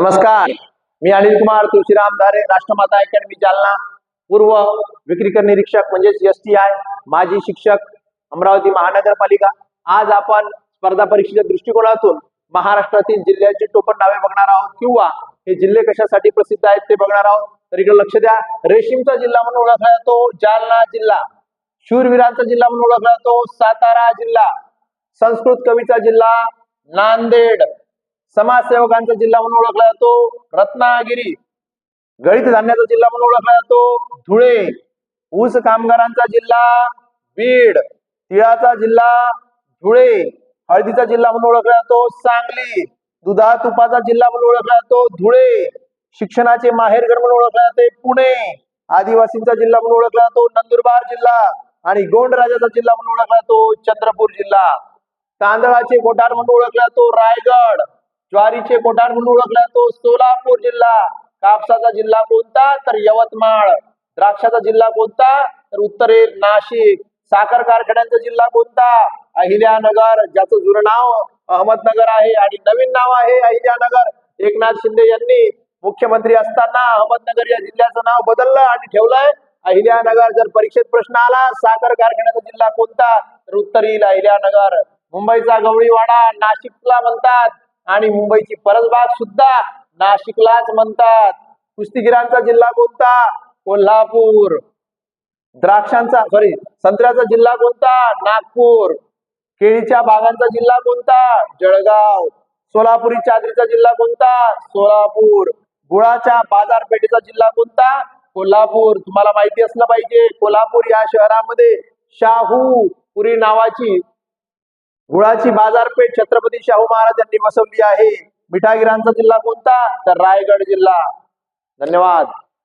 नमस्कार. मी अनिल कुमार तुळशीराम धारे राष्ट्रमाता अकॅडमी जालना. पूर्व विक्रीकर निरीक्षक म्हणजेच एस टी आय माजी शिक्षक अमरावती महानगरपालिका. आज आपण स्पर्धा परीक्षेच्या दृष्टिकोनातून महाराष्ट्रातील जिल्ह्यांची टोपण नावे बघणार आहोत किंवा हे जिल्हे कशासाठी प्रसिद्ध आहेत ते बघणार आहोत. तर इकडे लक्ष द्या. रेशीमचा जिल्हा म्हणून ओळखला जातो जालना जिल्हा. शूरवीरांचा जिल्हा म्हणून ओळखला जातो सातारा जिल्हा. संस्कृत कवीचा जिल्हा नांदेड. समाजसेवकांचा जिल्हा म्हणून ओळखला जातो. रत्नागिरी गळीत धान्याचा जिल्हा म्हणून ओळखला जातो. धुळे ऊस कामगारांचा जिल्हा. बीड तिळाचा जिल्हा. धुळे हळदीचा जिल्हा म्हणून ओळखला जातो. सांगली दुधा तुपाचा जिल्हा म्हणून ओळखला जातो. धुळे शिक्षणाचे माहेरघर म्हणून ओळखले जाते. पुणे आदिवासींचा जिल्हा म्हणून ओळखला जातो. नंदुरबार जिल्हा आणि गोंड राजाचा जिल्हा म्हणून ओळखला जातो. चंद्रपूर जिल्हा. तांदळाचे कोठार म्हणून ओळखला जातो. रायगड ज्वारीचे कोठार म्हणून ओळखला तो सोलापूर जिल्हा. कापसाचा जिल्हा कोणता? तर यवतमाळ. द्राक्षाचा जिल्हा कोणता? तर उत्तरेल नाशिक. साखर कारखान्यांचा जिल्हा कोणता? अहिल्यानगर ज्याचं जुनं नाव अहमदनगर आहे आणि नवीन नाव आहे अहिल्यानगर. एकनाथ शिंदे यांनी मुख्यमंत्री असताना अहमदनगर या जिल्ह्याचं नाव बदललं आणि ठेवलंय. अहिल्यानगर जर परीक्षेत प्रश्न आला साखर कारखान्याचा जिल्हा कोणता? तर उत्तरील अहिल्यानगर. मुंबईचा गवळीवाडा नाशिकला म्हणतात. आणि मुंबईची परसबाग सुद्धा नाशिकलाच म्हणतात. कुस्तीगिरांचा जिल्हा कोणता? कोल्हापूर. द्राक्षांचा सॉरी संत्र्याचा जिल्हा कोणता? नागपूर. केळीच्या बागांचा जिल्हा कोणता? जळगाव. सोलापुरी चादरीचा जिल्हा कोणता? सोलापूर. गुळाच्या बाजारपेठेचा जिल्हा कोणता? कोल्हापूर. तुम्हाला माहिती असलं पाहिजे कोल्हापूर या शहरामध्ये शाहू पुरी नावाची गुळाची बाजारपेठ छत्रपती शाहू महाराज यांनी बसवली आहे. मिठागिरांचा जिल्हा कोणता? तर रायगड जिल्हा. धन्यवाद.